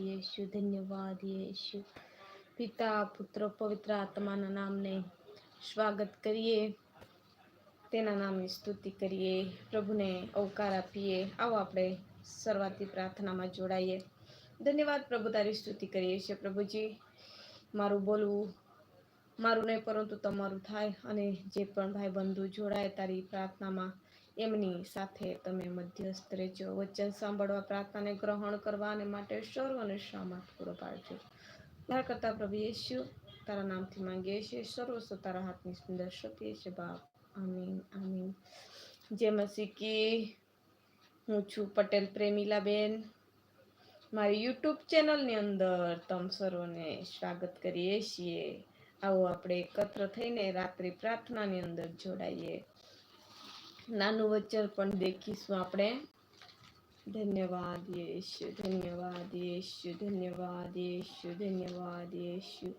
યેશુ ધન્યવાદ યેશુ પિતા પુત્ર પવિત્ર આત્માના નામને સ્વાગત કરીએ તેના નામની સ્તુતિ કરીએ પ્રભુને અવકાર આપીએ આવો આપણે શરૂઆતી પ્રાર્થનામાં જોડાઈએ ધન્યવાદ પ્રભુ તારી સ્તુતિ કરીએ છીએ પ્રભુજી મારું બોલવું મારું નહીં પરંતુ તમારું થાય અને જે પણ ભાઈ બંધુ જોડાય તારી પ્રાર્થનામાં એમની સાથે તમે મધ્યસ્થ રહેજો. વચન સાંભળવા, પ્રાર્થનાને ગ્રહણ કરવા અને માટે સર્વને સામર્થ પૂરો પાડજો. મારા કરતા પ્રભુ યેશુ, તારા નામથી માંગીએ છીએ. સર્વસ્વ તારા હાથની સુંદર શક્તિ છે બાપ. આમીન આમીન. જે મસી કી હું છું પટેલ પ્રેમીલાબેન. મારી યુટ્યુબ ચેનલની અંદર તમ સર્વને સ્વાગત કરીએ છીએ. આવો આપણે એકત્ર થઈને રાત્રિ પ્રાર્થનાની અંદર જોડાઈએ. નાનું વચન પણ દેખીશું આપણે ધન્યવાદ યેશુ ધન્યવાદ યેશુ ધન્યવાદ યેશુ ધન્યવાદ Yeshu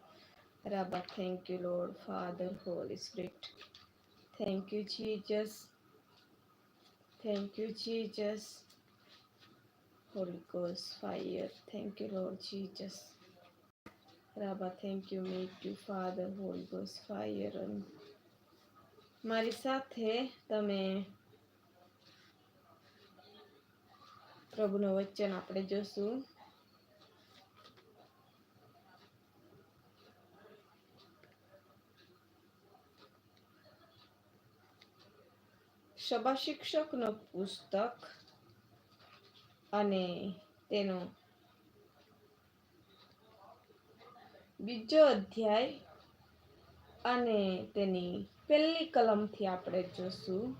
Raba thank you Lord Father Holy Spirit thank you Jesus thank you Jesus Holy Ghost fire. Thank you, Lord Jesus. Rabba, thank you, make you Father, Holy Ghost fire. And મારી સાથે તમે પ્રભુનું વચન આપણે જોશું. સભા શિક્ષકનો પુસ્તક અને તેનો બીજો અધ્યાય અને તેની પહેલી કલમથી આપણે જોશું.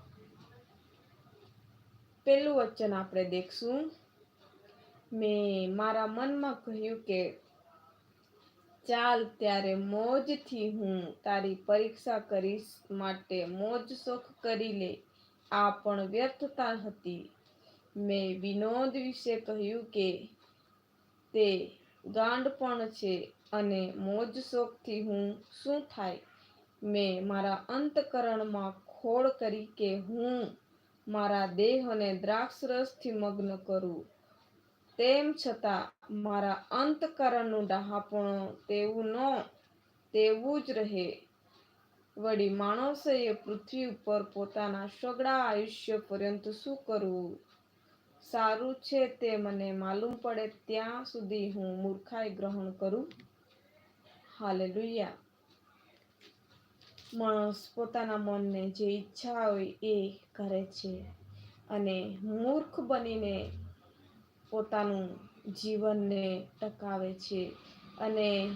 પહેલું વચન આપણે દેખશું. મેં મારા મનમાં કહ્યું કે, ચાલ ત્યારે મોજથી હું તારી પરીક્ષા કરીશ માટે મોજ શોખ કરી લે. આ પણ વ્યર્થતા હતી. મેં વિનોદ વિશે કહ્યું કે, તે ગાંડ પણ છે અને મોજ શોખથી હું શું થાય? મેં મારા અંતકરણમાં ખોળ કરી કે હું મારા દેહને દ્રાક્ષરસથી મગ્ન કરું. તેમ છતાં મારા અંતકરણનું ડહાપણું તેવું ન, તેવું જ રહે. વળી માણસોએ પૃથ્વી ઉપર પોતાના સગડા આયુષ્ય પર્યંત શું કરવું? સારું છે તે મને માલુમ પડે ત્યાં સુધી હું મૂર્ખાઈ ગ્રહણ કરું? હાલેલુયા. માણસ પોતાના મનને જે ઈચ્છા હોય એ કરે છે. અને મૂર્ખ બનીને પોતાનું જીવનને ટકાવે છે. અને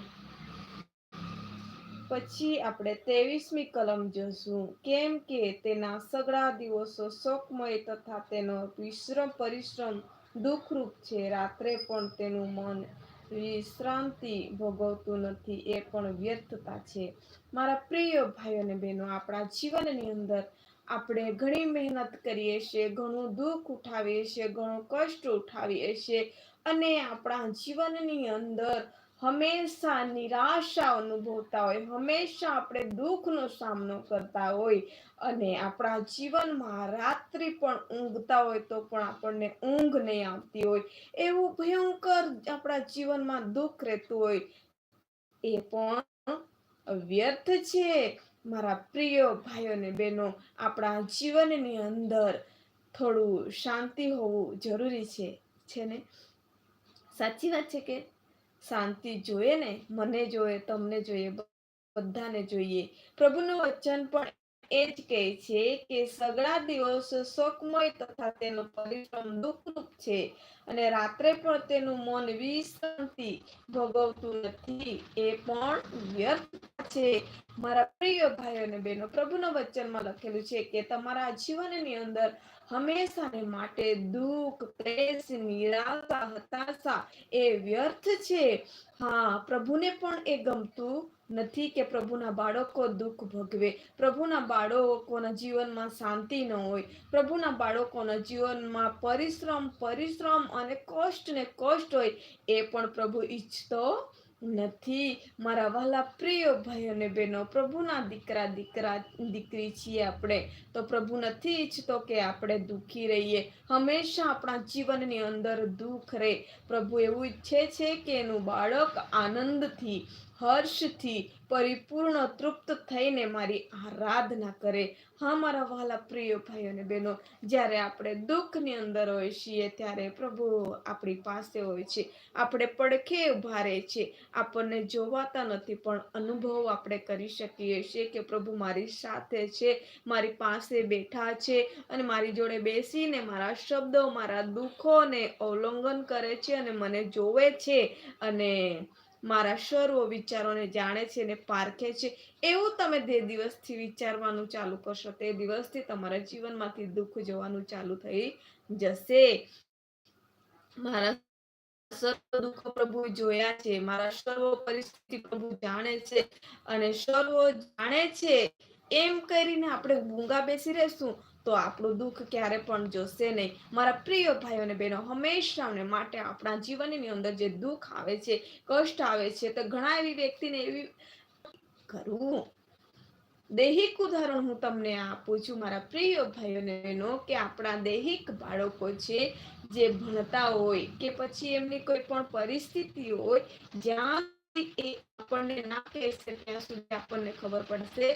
પછી આપણે ત્રેવીસમી કલમ જોશું. કેમ કે તેના સગળા દિવસો શોકમય તથા તેનો વિશ્રમ પરિશ્રમ દુઃખરૂપ છે. રાત્રે પણ તેનું મન વિશ્રાંતિ ભોગવતું નથી, એ પણ વ્યર્થતા છે. મારા પ્રિય ભાઈઓ અને બહેનો, આપણા જીવનની અંદર આપણે ઘણી મહેનત કરીએ છીએ, ઘણું દુઃખ ઉઠાવીએ છીએ, ઘણું કષ્ટ ઉઠાવીએ છીએ અને આપણા જીવનની અંદર હંમેશા નિરાશા અનુભવતા હોય, હંમેશા આપણે દુઃખનો સામનો કરતા હોય અને આપણા જીવનમાં રાત્રિ પણ ઊંઘતા હોય તો પણ આપણને ઊંઘ નહીં આવતી હોય. એવું ભયંકર આપણા જીવનમાં દુઃખ રહેતું હોય. એ પણ વ્યર્થ છે. મારા પ્રિય ભાઈઓ અને બહેનો, આપણા જીવનની અંદર થોડું શાંતિ હોવું જરૂરી છે છે ને? સાચી વાત છે કે શાંતિ જોઈએ ને, મને જોઈએ, તમને જોઈએ, બધાને જોઈએ. પ્રભુનું વચન પણ એ જ કહે છે કે સગળા દિવસ શોકમય તથા તેનો પરિશ્રમ દુઃખરૂપ છે અને રાત્રે પણ તેનું મન વિશ્રાંતિ ભોગવતું નથી. એ પણ વ્યર્થ છે. મારા પ્રિય ભાઈઓ અને બહેનો, પ્રભુના વચનમાં લખેલું છે કે તમારા જીવનની અંદર હંમેશાને માટે દુઃખ પ્રેસ નિરાશા, હતાશા એ વ્યર્થ છે. હા, પ્રભુને પણ એ ગમતું નથી કે પ્રભુના બાળકો દુઃખ ભોગવે. પ્રભુના બાળકોના જીવનમાં શાંતિ ન હોય. પ્રભુના બાળકોના જીવનમાં પરિશ્રમ પરિશ્રમ અને કષ્ટ ને કષ્ટ હોય એ પણ પ્રભુ ઈચ્છતો નથી. મારા વહાલા પ્રિય ભાઈ અને બહેનો, પ્રભુના દીકરા દીકરા, દીકરી છીએ આપણે. તો પ્રભુ નથી ઈચ્છતો કે આપણે દુઃખી રહીએ. હંમેશા આપણા જીવનની અંદર દુઃખ રહે પ્રભુ એવું ઈચ્છે છે કે એનું બાળક આનંદથી હર્ષથી પરિપૂર્ણ તૃપ્ત થઈને મારી આરાધના કરે. હા, મારા વહાલા પ્રિય ભાઈઓ અને બહેનો, જ્યારે આપણે દુઃખની અંદર હોય છીએ, ત્યારે પ્રભુ આપણી પાસે હોય છે. આપણે પડખે ઊભા રહે છે આપણને જોવાતા નથી, પણ અનુભવ આપણે કરી શકીએ છીએ કે પ્રભુ મારી સાથે છે, મારી પાસે બેઠા છે અને મારી જોડે બેસીને મારા શબ્દો, મારા દુઃખોને અવલંબન કરે છે અને મને જોવે છે અને મારા સર્વ વિચારોને જાણે છે ને પારખે છે. એવું તમે તે દિવસથી વિચારવાનું ચાલુ કરશો. તે દિવસથી તમારા જીવનમાંથી દુઃખ જવાનું ચાલુ થઈ જશે. મારા સર્વ દુઃખ પ્રભુ જોયા છે. મારા સર્વ પરિસ્થિતિ પ્રભુ જાણે છે અને સર્વ જાણે છે. એમ કરીને આપણે ગુંગા બેસી રહેશું. તો આપણું દુઃખ ક્યારે પણ જોશે નહીં. મારા પ્રિય ભાઈઓ અને બહેનો, હંમેશા માટે આપણા જીવનની અંદર જે દુઃખ આવે છે, કષ્ટ આવે છે, તો ઘણા એવી વ્યક્તિને એવી કરવું દૈહિક ઉદાહરણ હું તમને આપું છું, મારા પ્રિય ભાઈઓ બહેનો, કે આપણા દૈહિક બાળકો છે, જે ભણતા હોય કે પછી એમની કોઈ પણ પરિસ્થિતિ હોય જ્યાં એ આપણને ના કહેશે ત્યાં સુધી આપણને ખબર પડશે.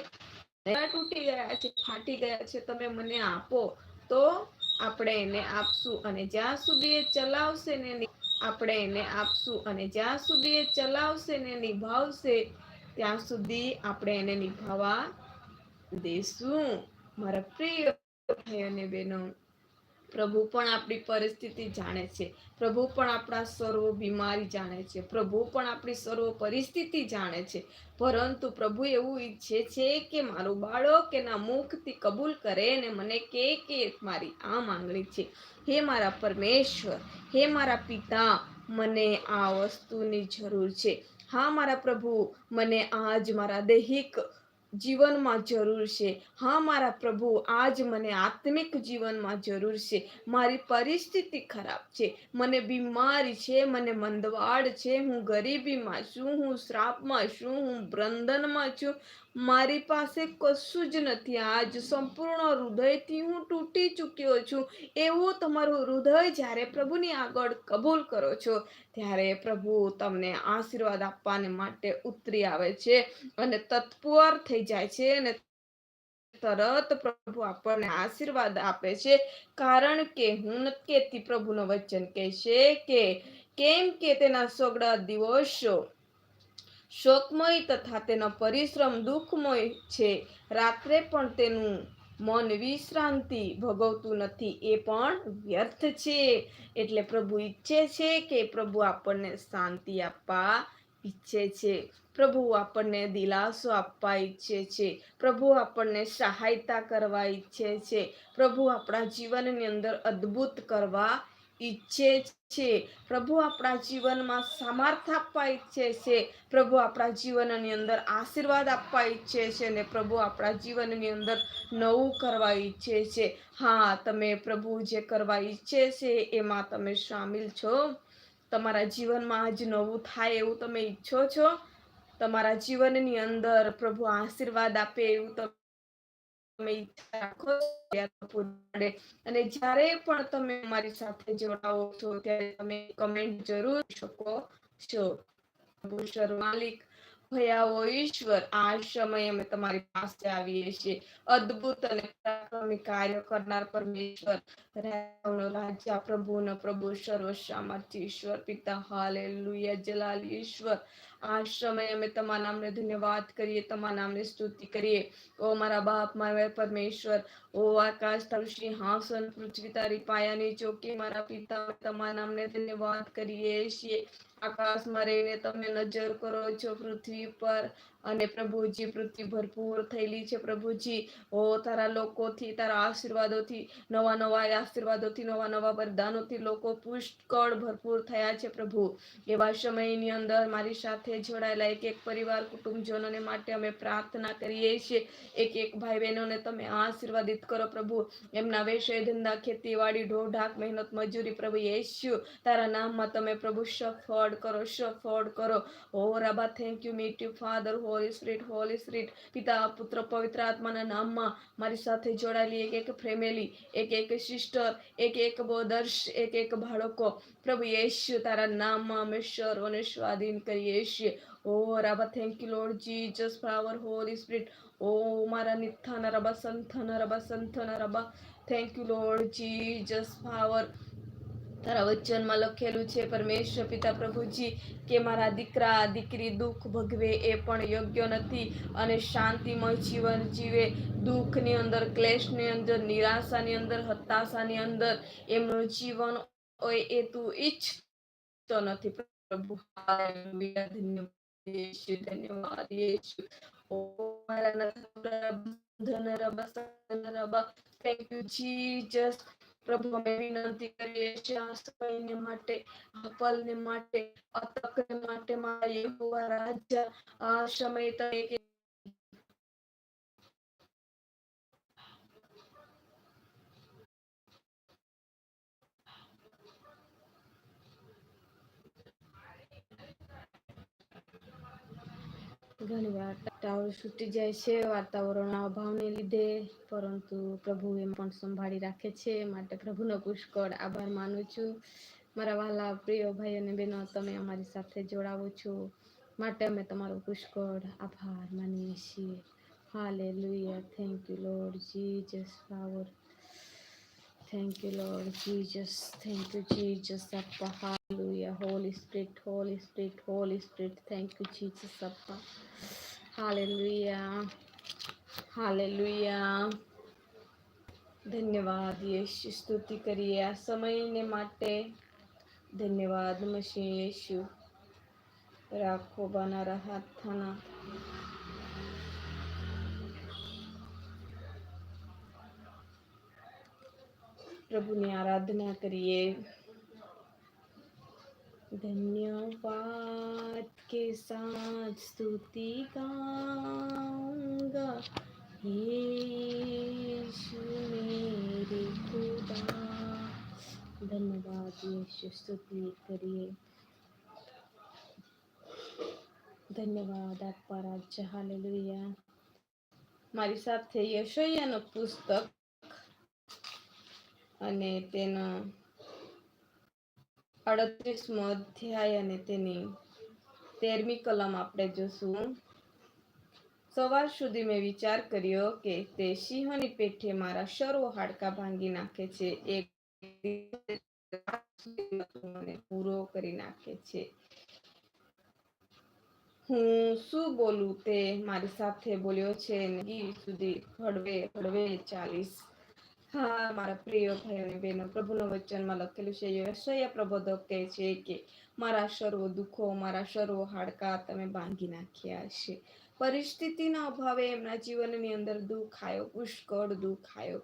તૂટી ગયા છે, ફાટી ગયા છે, તમે મને આપો. તો આપણે એને આપશું અને જ્યાં સુધી એ ચલાવશે ને આપણે એને આપશું અને જ્યાં સુધી એ ચલાવશે ને નિભાવશે ત્યાં સુધી આપણે એને નિભાવવા દેશું. મારા પ્રિય ભાઈ અને બહેનો પ્રભુ પણ આપણી પરિસ્થિતિ જાણે છે. પ્રભુ પણ આપણા સર્વ બીમારી જાણે છે. પ્રભુ પણ આપણી સર્વ પરિસ્થિતિ જાણે છે. પરંતુ પ્રભુ એવું ઈચ્છે છે કે મારું બાળક એના મુખથી કબૂલ કરે ને મને કે કે મારી આ માંગણી છે. હે મારા પરમેશ્વર, હે મારા પિતા, મને આ વસ્તુની જરૂર છે. હા મારા પ્રભુ, મને આજ મારા દૈહિક જીવનમાં જરૂર છે. હા, મારા પ્રભુ, આજ મને આત્મિક જીવનમાં જરૂર છે. મારી પરિસ્થિતિ ખરાબ છે. મને બીમારી છે, મને મંદવાડ છે. હું ગરીબીમાં છું, હું શ્રાપમાં છું, હું બ્રંદનમાં છું. મારી પાસે કશું જ નથી. આજ સંપૂર્ણ હૃદયથી હું તૂટી ચૂક્યો છું. એવું તમારું હૃદય જ્યારે પ્રભુની આગળ કબૂલ કરો છો, ત્યારે પ્રભુ તમને આશીર્વાદ આપવાને માટે ઉતરી આવે છે અને તત્પર થઈ જાય છે અને તરત પ્રભુ આપણને આશીર્વાદ આપે છે. કારણ કે હું કહેતી પ્રભુનું વચન કહે છે કે કેમ કે તેના સગડા દિવસો શોકમય તથા તેનો પરિશ્રમ દુઃખમય છે. રાત્રે પણ તેનું મન વિશ્રાંતિ ભોગવતું નથી, એ પણ વ્યર્થ છે. એટલે પ્રભુ ઈચ્છે છે કે પ્રભુ આપણને શાંતિ આપવા ઈચ્છે છે. પ્રભુ આપણને દિલાસો આપવા ઈચ્છે છે. પ્રભુ આપણને સહાયતા કરવા ઈચ્છે છે. પ્રભુ આપણા જીવનની અંદર અદ્ભુત કરવા ઈચ્છે છે. પ્રભુ આપણા જીવનમાં સામર્થ આપવા ઈચ્છે છે. પ્રભુ આપણા જીવનની અંદર આશીર્વાદ આપવા ઈચ્છે છે અને પ્રભુ આપણા જીવનની અંદર નવું કરવા ઈચ્છે છે. હા, તમે પ્રભુ જે કરવા ઈચ્છે છે એમાં તમે સામેલ છો. તમારા જીવનમાં આજ નવું થાય એવું તમે ઈચ્છો છો? તમારા જીવનની અંદર પ્રભુ આશીર્વાદ આપે એવું તમે રાખો અને જ્યારે પણ તમે અમારી સાથે જોડાવો છો, ત્યારે તમે કમેન્ટ જરૂર શકો છો. ભૂષર માલિક ભયાવો ઈશ્વર, આ સમયે અમે તમારી પાસે આવીએ છીએ. અદ્ભુત અને પરાક્રમી કાર્ય કરનાર પરમેશ્વર રાજ્ય પ્રભુ ન પ્રભુ સર્વ સામર્થ્ય ઈશ્વર, પિતા, હાલેલુયા, જલાલ ઈશ્વર આ સમયે અમે તમારા નામને ધન્યવાદ કરીએ, તમારા નામને સ્તુતિ કરીએ. ઓ મારા બાપ, મારા પરમેશ્વર, ઓ આકાશ, તારું સિંહાસન, પૃથ્વી તારી પાયાની ચોકી, મારા પિતા, તમારા નામને ધન્યવાદ કરીએ છીએ. આકાશમાં રહીને તમે નજર કરો છો પૃથ્વી પર. અને પ્રભુજી પૃથ્વી ભરપૂર થયેલી છે. પ્રભુજી, ઓ તારા લોકોથી, તારા આશીર્વાદોથી, નવા નવા આશીર્વાદોથી, નવા નવા વરદાનોથી લોકો પુષ્કળ ભરપૂર થયા છે પ્રભુ. એવા સમયની અંદર મારી સાથે જોડાયેલા એક એક પરિવાર, કુટુંબજનોને માટે અમે પ્રાર્થના કરીએ છીએ. એક એક ભાઈ બહેનોને તમે આશીર્વાદિત કરો પ્રભુ. એમના વેશય ધંધા, ખેતીવાડી, ઢોઢાક, મહેનત, મજૂરી પ્રભુ યેશુ તારા નામમાં તમે પ્રભુ સફળ કરો સફળ કરો. ઓ Raba thank you meet you Father Holy Spirit Holy Spirit પિતા, પુત્ર, પવિત્ર આત્માના નામમાં મારી સાથે જોડાયેલી એક એક ફેમિલી, એક એક સિસ્ટર એક એક બોદર્શ એક એક બાળકો. પ્રભુ યેશુ, તારા નામમાં અમે સર્વને સ્વાધીન કરીએ છીએ. ઓ Raba thank you Lord Jesus power Holy Spirit ઓ મારા નિથાના રબા સંથના રબા સંથના રબા thank you Lord Jesus power તારા વચનમાં લખેલું છે, પરમેશ્વર પિતા પ્રભુજી, કે મારા દીકરા, દીકરી દુઃખ ભગવે એ પણ યોગ્ય નથી અને શાંતિમય જીવન જીવે. દુઃખની અંદર, ક્લેશની અંદર, નિરાશાની અંદર, હતાશાની અંદર એમનું જીવન હોય એ તું ઈચ્છતો નથી. પ્રભુ ધન્યવાદ ધન્યવાદ યેશુ ઓ મારા પ્રભુ અમે વિનંતી કરીએ છીએ આ સમયને માટે આ માટે, અતકને માટે મારા યહોવા રાજા આ સમય તમે ઘણી વાર ટાવર છૂટી જાય છે, વાતાવરણના અભાવને લીધે, પરંતુ પ્રભુ એમ પણ સંભાળી રાખે છે. માટે પ્રભુનો પુષ્કળ આભાર માનું છું. મારા વાલા પ્રિય ભાઈ અને બહેનો, તમે અમારી સાથે જોડાવો છો. માટે અમે તમારો પુષ્કળ આભાર માનીએ છીએ. Hallelujah thank you Lord Jesus power thank you Lord Jesus thank you Jesus Appa hallelujah Holy Spirit Holy Spirit Holy Spirit thank you Jesus Appa hallelujah hallelujah ધન્યવાદ યેશુ સ્તુતિ કરીએ આ સમયને માટે ધન્યવાદ મસી યેશુ રાખો બનારા હાથ થાના પ્રભુની આરાધના કરીએ धन्यवाद के साथ स्तुति गाऊंगा यीशु मेरे खुदा ધન્યવાદ યેશુ સ્તુતિ કરીએ ધન્યવાદ આપવા રાજ્ય હાલેલુયા મારી સાથે યશયાનો પુસ્તક અને તેના અડત્રીસમો અધ્યાય અને તેની તેરમી કલમ આપણે જોશું. સવાર સુધી મેં વિચાર કર્યો કે તે સિંહની પેઠે મારા સર્વ હાડકા ભાંગી નાખે છે. એક પૂરો કરી નાખે છે. હું શું બોલું તે મારી સાથે બોલ્યો છે સુધી હળવે હળવે ચાલીશ હા, મારા પ્રિય ભાઈઓ અને બહેનો, પ્રભુના વચનમાં લખેલું છે યશયા પ્રબોધક કહે છે કે, મારા સર્વ દુઃખો, મારા સર્વ હાડકા તમે બાંધી નાખ્યા છે. પરિસ્થિતિના અભાવે એમના જીવનની અંદર દુઃખ આવ્યો પુષ્કળ દુઃખ આવ્યો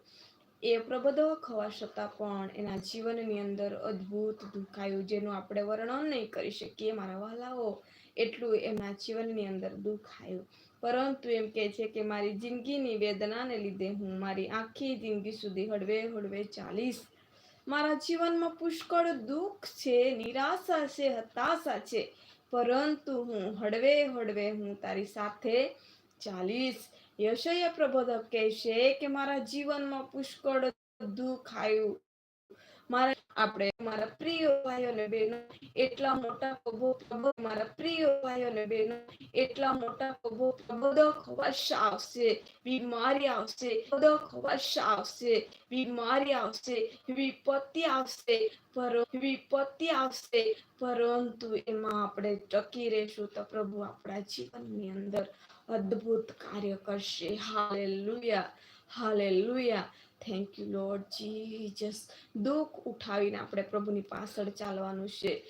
એ પ્રબોધક હોવા છતાં પણ એના જીવનની અંદર અદ્ભુત દુઃખ આવ્યું જેનું આપણે વર્ણન નહીં કરી શકીએ, મારા વાલાઓ એટલું એમના જીવનની અંદર દુઃખ આવ્યું. પરંતુ એમ કહે છે કે મારી જિંદગીની વેદનાને લીધે હું મારી આખી જિંદગી સુધી હળવે હળવે ચાલીશ. મારા જીવનમાં પુષ્કળ દુઃખ છે, નિરાશા છે, હતાશા છે. પરંતુ હું હળવે હળવે હું તારી સાથે ચાલીશ. યશય પ્રબોધક કહેશે કે મારા જીવનમાં પુષ્કળ દુઃખ આવ્યું. મારા આપણે મારા પ્રિય ભાઈઓ અને બહેનો, એટલા મોટા પ્રભુ મારા પ્રિય ભાઈઓ અને બહેનો, એટલા મોટા પ્રભુ પ્રબોધક ખવાશ આવશે, બીમારી આવશે પ્રબોધક ખવાશ આવશે, બીમારી આવશે, વિપત્તિ આવશે, પર, વિપત્તિ આવશે, પરંતુ એમાં આપણે ટકી રહેશું તો પ્રભુ આપણા જીવનની અંદર અદ્ભુત કાર્ય કરશે. Hallelujah hallelujah thank you Lord Jesus દુઃખ ઉઠાવીને આપણે પ્રભુની પાછળ ચાલવાનું છે.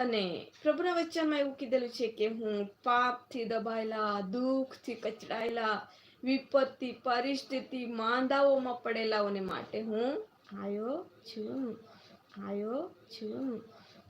અને પ્રભુના વચનમાં એવું કીધેલું છે કે હું પાપથી દબાયેલા, દુઃખથી કચડાયેલા, વિપત્તિ, પરિસ્થિતિ, માંદાઓમાં પડેલાઓને માટે હું આવ્યો છું. આવ્યો છું.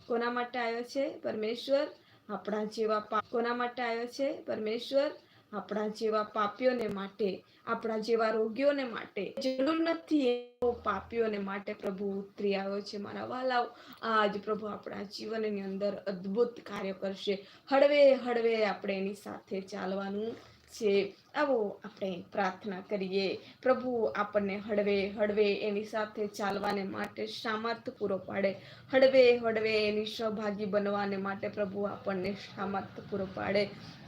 કોના માટે આવ્યો છે? પરમેશ્વર આપણા જેવા પાપ. કોના માટે આવ્યો છે? પરમેશ્વર આપણા જેવા પાપીઓને માટે, આપણા જેવા રોગીઓને માટે. જરૂર નથી એવો પાપીઓને માટે પ્રભુ ઉતરી આવ્યો છે. મારા વાલાઓ, આજ પ્રભુ આપણા જીવનની અંદર અદ્ભુત કાર્ય કરશે. હળવે હળવે આપણે એની સાથે ચાલવાનું છે આવો આપણે પ્રાર્થના કરીએ. પ્રભુ આપણને હળવે હળવે એની સાથે ચાલવાને માટે સામર્થ પૂરો પાડે. હળવે હળવે એની સહભાગી બનવાને માટે પ્રભુ આપણને સામર્થ પૂરો પાડે.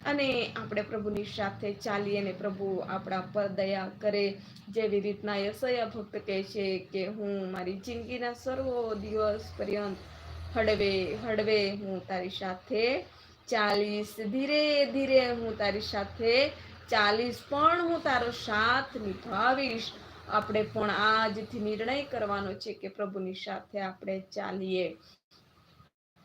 અને આપણે પ્રભુની સાથે ચાલીએ ને પ્રભુ આપણા પર દયા કરે. જેવી રીતના યશયા ભક્ત કહે છે કે, હું મારી જિંદગીના સર્વો દિવસ પર્યંત હળવે હળવે હું તારી સાથે ચાલીશ ધીરે ધીરે હું તારી સાથે ચાલીશ પણ હું તારો સાથ નિભાવીશ. આપણે પણ આજથી નિર્ણય કરવાનો છે કે પ્રભુની સાથે આપણે ચાલીએ.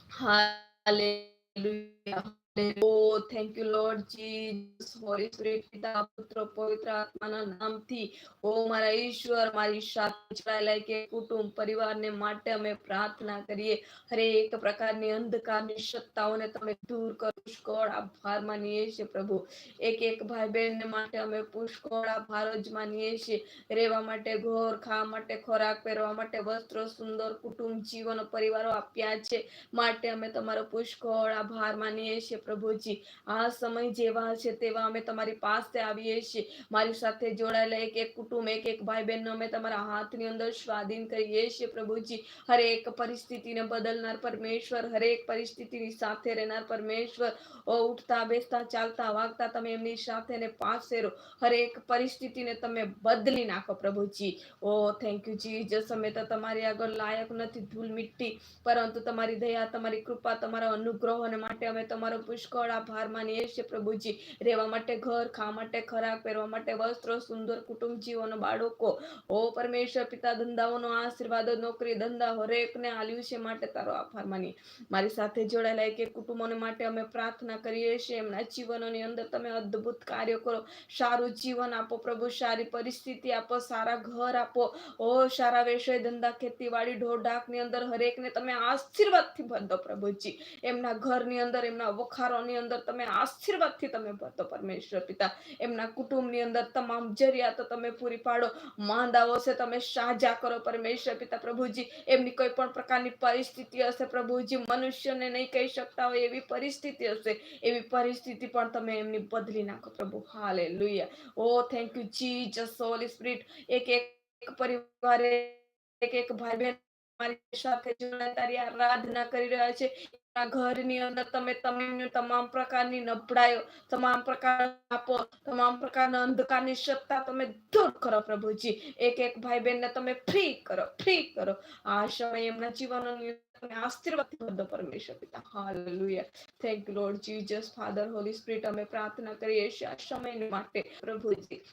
Hallelujah. O thank you Lord Jesus Holy Spirit પિતા, પુત્ર, પવિત્ર આત્માના નામથી ઓ મારા ઈશ્વર, મારી સાથે જોડાયેલા કે કુટુંબ, પરિવારને માટે અમે પ્રાર્થના કરીએ. હરેક પ્રકારની અંધકારની સત્તાઓને તમે દૂર કરો. પુષ્કળ આભાર માનીએ છીએ પ્રભુ. એક એક ભાઈ બહેન માટે અમે પુષ્કળ આભાર જ માનીએ છીએ. રહેવા માટે ઘોર, ખાવા માટે ખોરાક, પહેરવા માટે વસ્ત્રો, સુંદર કુટુંબ, જીવન, પરિવારો આપ્યા છે. માટે અમે તમારો પુષ્કળ આભાર માનીએ છીએ પ્રભુજી, આ સમય જેવા છે તેવા અમે તમારી પાસે આવીએ છીએ. મારી સાથે જોડાયેલા એક એક કુટુંબ, એક એક ભાઈ બહેન અમે તમારા હાથની અંદર સ્વાધીન કરીએ છીએ પ્રભુજી. હરેક પરિસ્થિતિને બદલનાર પરમેશ્વર, હરેક પરિસ્થિતિની સાથે રહેનાર પરમેશ્વર. ઓ, ઉઠતા, બેસતા, ચાલતા, વાગતા તમે એમની સાથે ને પાસે રહો. હરેક પરિસ્થિતિને તમે બદલી નાખો પ્રભુજી. ઓ થેન્ક યુ જીજસ અમે તો તમારી આગળ લાયક નથી ધૂલ મિટ્ટી પરંતુ તમારી દયા, તમારી કૃપા, તમારા અનુગ્રહ માટે અમે તમારો પુષ્કળ આભાર માનીએ છીએ પ્રભુજી. રહેવા માટે ઘર, ખાવા માટે ખોરાક, પહેરવા માટે વસ્ત્ર, સુંદર કુટુંબ જીવનો બાળકો. ઓ પરમેશ્વર, પિતા ધંધાઓનો આશીર્વાદ, નોકરી, ધંધા હરેકને આલ્યું છે માટે તારો આભાર માની મારી સાથે જોડાયેલા એક કુટુંબોને માટે અમે પ્રાર્થના કરીએ છીએ. એમના જીવનોની અંદર તમે અદ્ભુત કાર્ય કરો. સારું જીવન આપો પ્રભુ. સારી પરિસ્થિતિ આપો. સારા ઘર આપો. ઓ સારા વ્યવસાય ધંધા ખેતીવાડી ઢોર ઢાકની અંદર હરેકને તમે આશીર્વાદથી ભરદો પ્રભુજી. એમના ઘરની અંદર એમના વખારોની અંદર તમે આશીર્વાદથી તમે ભરતો પરમેશ્વર પિતા, એમના કુટુંબની અંદર તમામ જરૂરિયાતો તમે પૂરી પાડો. માંદાઓ છે, તમે સાજા કરો પરમેશ્વર પિતા પ્રભુજી. એમની કોઈ પણ પ્રકારની પરિસ્થિતિ હશે પ્રભુજી, મનુષ્યને નહીં કહી શકતા હોય એવી પરિસ્થિતિ હશે. એવી પરિસ્થિતિ પણ તમે એમની બદલી નાખો પ્રભુ. Hallelujah O thank you Jesus holy spirit એક એક પરિવારે, એક એક ભાઈ બહેન મારી સાથે જોડાઈ આરાધના કરી રહ્યા છે. ઘરની અંદર તમે તમે તમામ પ્રકારની નબળાઈઓ, તમામ પ્રકાર આપો તમામ પ્રકારના અંધકારની સત્તા તમે દૂર કરો પ્રભુજી એક એક ભાઈ બહેનને તમે ફ્રી કરો ફ્રી કરો. આ સમય એમના જીવનની તમે આશીર્વાદ બધો પરમેશ્વર પિતા. Hallelujah thank Lord Jesus father holy spirit અમે પ્રાર્થના કરીએ છીએ આ સમય માટે પ્રભુજી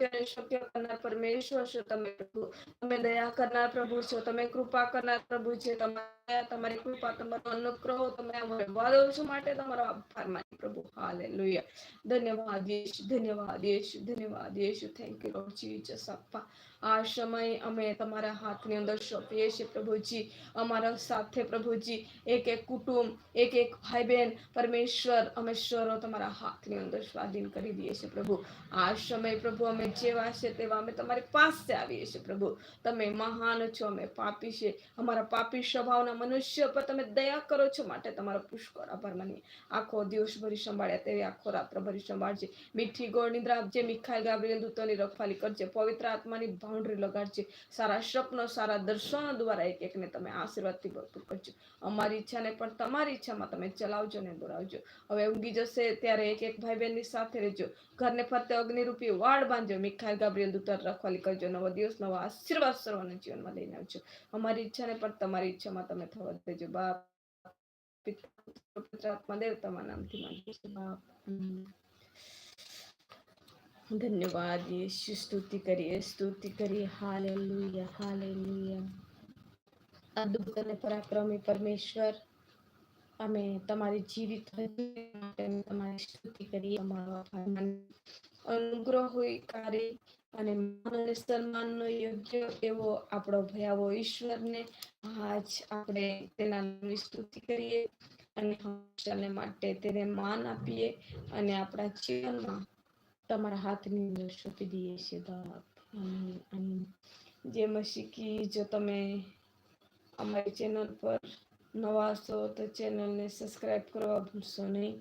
અશક્યને શક્ય કરનાર પરમેશ્વર છો તમે પ્રભુ. તમે દયા કરનાર પ્રભુ છો, તમે કૃપા કરનાર પ્રભુ છે તમારા તમારી કૃપા, તમારો અનુગ્રહ, તમે અમારે વાદો છો માટે તમારો આભાર માની પ્રભુ. હાલેલુયા. ધન્યવાદ યેશુ ધન્યવાદ યેશુ ધન્યવાદ Yeshu. Thank you Lord Jesus Appa આ સમય અમે તમારા હાથની અંદર સોંપીએ છીએ પ્રભુજી. અમારા સાથે પ્રભુજી, એક એક કુટુંબ, એક એક ભાઈ બહેન પરમેશ્વર, અમે સ્વરો તમારા હાથની અંદર સ્વાધીન કરી દઈએ છીએ પ્રભુ. આ સમય પ્રભુ અમે જેવા છે તેવા અમે તમારી પાસે આવીએ છીએ, પ્રભુ. તમે મહાન છો, અમે પાપી છે અમારા પાપી સ્વભાવના મનુષ્ય પર તમે દયા કરો છો માટે તમારો પુષ્કળ આભાર માનીએ. આખો દિવસ ભરી સંભાળ્યા તેવી આખો રાત્ર ભરી સંભાળજે. મીઠી ગોળ નિદ્રા આપજે, મિખાઈ ગાબ્રિયલ દૂતોની રખવાલી કરજે, પવિત્ર આત્માની બાઉન્ડ્રી લગાડજે. સારા સ્વપ્નો, સારા દર્શનો દ્વારા એક એકને તમે આશીર્વાદથી ભરપૂર કરજો. અમારી ઈચ્છાને પણ તમારી ઈચ્છામાં તમે ચલાવજો ને દોરાવજો. હવે ઊંઘી જશે ત્યારે એક એક ભાઈ બહેનની સાથે રહેજો. ઘરને ફરતે અગ્નિરૂપી વાળ બાંધજો મિખાઈલ ગાબ્રિયલ દૂતર રખવાલી કરજો નવો દિવસ નવા આશીર્વાદ સર્વના જીવનમાં લઈને આવજો. અમારી ઈચ્છાને પણ તમારી ઈચ્છામાં તમે થવા દેજો. બાપ પિતા, દેવ તમારા નામથી માંગુ છું બાપ ધન્યવાદ. યેશુ સ્તુતિ કરીએ સ્તુતિ કરીએ. Hallelujah hallelujah. અદ્ભુત અને પરાક્રમી પરમેશ્વર અમે તમારી જીવિત તમારી સ્તુતિ કરીએ, અમારો અનુગ્રહ હોય કાર્ય અને માન અને સન્માનનો યોગ્ય એવો આપણો ભયાવો ઈશ્વરને આજ આપણે તેના સ્તુતિ કરીએ અને હંમેશાને માટે તેને માન આપીએ અને આપણા જીવનમાં તમારા હાથની અંદર સોંપી દઈએ છીએ આમીન. જે મશીકી જો તમે અમારી ચેનલ પર નવા હશો તો ચેનલને સબસ્ક્રાઈબ કરવા ભૂલશો નહીં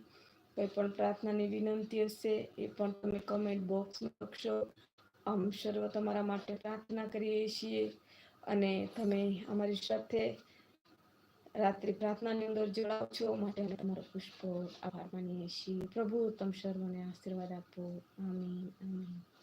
કોઈ પણ પ્રાર્થનાની વિનંતી હશે એ પણ તમે કમેન્ટ બોક્સમાં લખશો. આમ સર્વ તમારા માટે પ્રાર્થના કરીએ છીએ. અને તમે અમારી સાથે રાત્રિ પ્રાર્થનાની અંદર જોડાવ છો. માટે અમે તમારો પુષ્પ આભાર માનીએ છીએ. પ્રભુ ઉત્તમ સર્વને આશીર્વાદ આપો. આમીન.